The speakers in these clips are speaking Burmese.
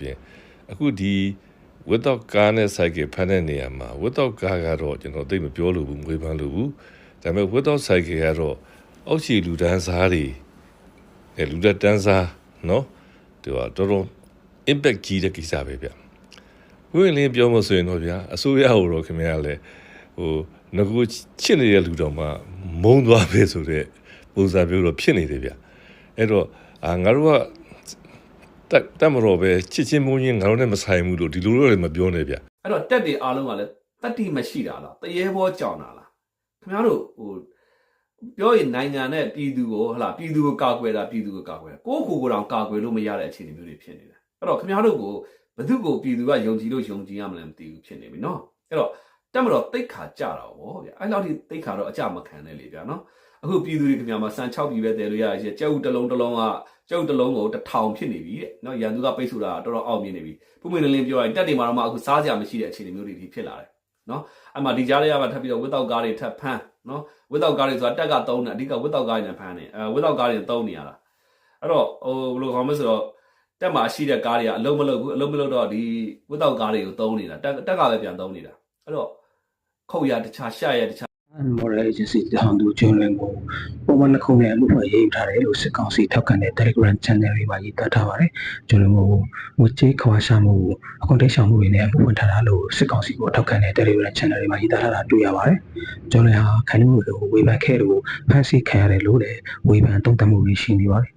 ပြင်အခုဒီ without ကားနဲ့ cycle ဖမ်းတဲ့နေရာမှာ without ကားကတော့ကျွန်တော်သိမပြောလို့ဘူးငွေပန်းလို့ဘူးဒါပေမဲ့ without cycle ကတော့အောက်ခြေလူတန်းစားတွေအဲလူတန်းစားเนาะဒီတော့တော်တော် impact ကြီးတဲ့ကိစ္စပဲဗျဝင်လင်းပြောမဆိုရင်တော့ဗျာအစိုးရဟိုတော့ခင်ဗျားလည်းဟိုငကူချစ်နေတဲ့လူတော်မှမုံသွားပဲဆိုတော့ပုံစံမျိုးတော့ဖြစ်နေတယ်ဗျအဲ့တော့အာငါတို့က တက်တက်မတော်ပဲချစ်ချင်းမုန်းချင်းငါတို့နဲ့မဆိုင်ဘူးလို့ဒီလိုတော့လည်းမပြောနဲ့ဗျအဲ့တော့တက်တွေအားလုံးကလည်းတတိမရှိတာလားတရေဘောကြောင်တာလားခင်ဗျားတို့ဟိုပြောရင်နိုင်ငံနဲ့ပြည်သူကိုဟလာပြည်သူကိုကာကွယ်တာပြည်သူကိုကာကွယ်တာကိုယ့်ကိုယ်ကိုယ်တောင်ကာကွယ်လို့မရတဲ့အခြေအနေမျိုးတွေဖြစ်နေတယ်အဲ့တော့ခင်ဗျားတို့ကိုဘယ်သူကိုပြည်သူကယုံကြည်လို့ယုံကြည်ရမလဲမသိဘူးဖြစ်နေပြီနော်အဲ့တော့တက်မတော်တိတ်ခါကြတာဗောဗျအဲ့လောက်ထိတိတ်ခါတော့အကြမခံနဲ့လေဗျာနော် အခုပြည်သူတွေခင်ဗျာမှာစံ6ပြည်ပဲတည်လို့ရရချင်းကျုပ်တစ်လုံးတစ်လုံးကကျုပ်တစ်လုံးကိုတစ်ထောင်ဖြစ်နေပြီတဲ့နော်ရန်သူကပိတ်ဆိုတာတော်တော်အောက်မြင်နေပြီပုံမှန်လင်းလင်းပြောရင်တက်တွေမှာတော့မှအခုစားစရာမရှိတဲ့အခြေအနေမျိုးတွေဖြစ်လာတယ်နော်အဲ့မှာဒီကြားလေးကမှထပ်ပြီးတော့ဝစ်တောက်ကားတွေထပ်ဖမ်းနော်ဝစ်တောက်ကားတွေဆိုတာတက်ကသုံးတယ်အဓိကဝစ်တောက်ကားတွေနဲ့ဖမ်းတယ်အဲဝစ်တောက်ကားတွေသုံးနေရတာအဲ့တော့ဟိုဘယ်လိုခေါ်မလဲဆိုတော့တက်မှာရှိတဲ့ကားတွေကအလုံးမလုံးဘူးအလုံးမလုံးတော့ဒီဝစ်တောက်ကားတွေကိုသုံးနေတာတက်တက်ကပဲပြန်သုံးနေတာအဲ့တော့ခုတ်ရတခြားရှာရတခြား Moral Agency တောင်သူကျွန်းလွင်ကိုပုံမှန်တစ်ခုနဲ့အမှုဖွဲ့ရေးယူထားတယ်လို့စစ်ကောင်စီထောက်ခံတဲ့ Telegram Channel တွေမှာရေးသားထားပါတယ်။ကျွန်းလွင်ကိုငွေကြေးခွာရှာမှုအကောင့်တိတ်ဆောင်မှုတွေနဲ့အမှုဖွင့်ထားတာလို့စစ်ကောင်စီကိုထောက်ခံတဲ့ Telegram Channel တွေမှာရေးသားထားတာတွေ့ရပါတယ်။ကျွန်းလွင်ဟာခိုင်မှုတွေကိုဝေဖန်ခဲ့လို့ဖန်ဆီးခံရတယ်လို့လည်းဝေဖန်သုံးသပ်မှုတွေရှိနေပါတယ်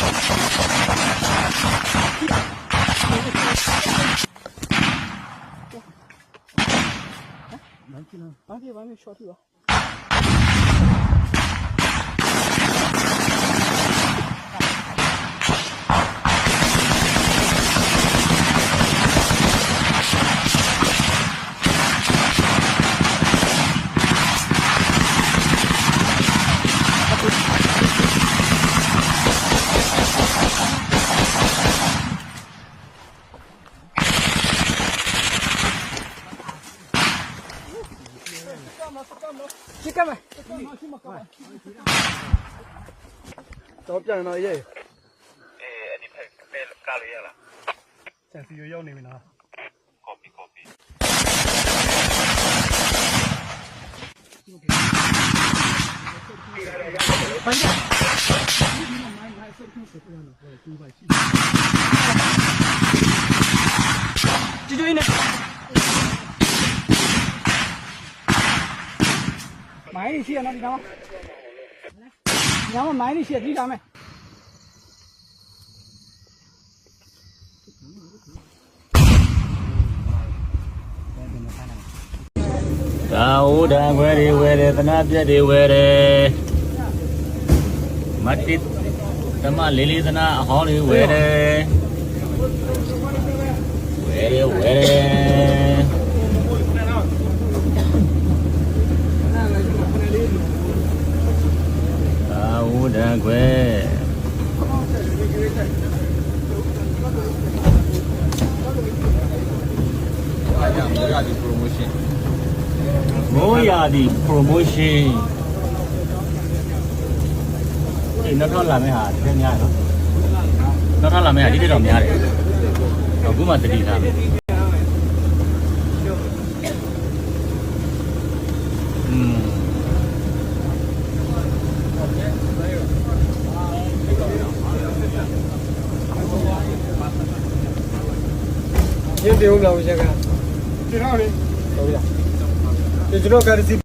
တော့ပြန် တော့ရေးအေးအဲ့ဒီဖက်ပဲကားလေးရလားဆန်စီရရောက်နေပြီနော်ကော်ပီကော်ပီကြွကြွနေ မိုင်းရှိရနော်ဒီကောင်ညမမိုင်းရှိရဒီကောင်မဲသာဝဒံခွဲတွေဝဲတယ်သနာပြက်တွေဝဲတယ်မတ္တိဓမ္မလေးလေးသနာအဟောင်းတွေဝဲတယ်ဝဲတယ်ဝဲတယ်သာ ဝဒံခွဲအားကြောင့်မိုးရသည် promotion မိုးရာသီ promotion ဒီနောက်ထပ်လာမယ့်ဟာတကယ်များနော်နောက်ထပ်လာမယ့်ဟာဒီတက်တော့များတယ်အခုမှတတိထားမယ် ရင်းတေဦးလာဦးချက်ကကျွန်တော်လေဟုတ်ပြီလားကျွန်တော်ကတည်းက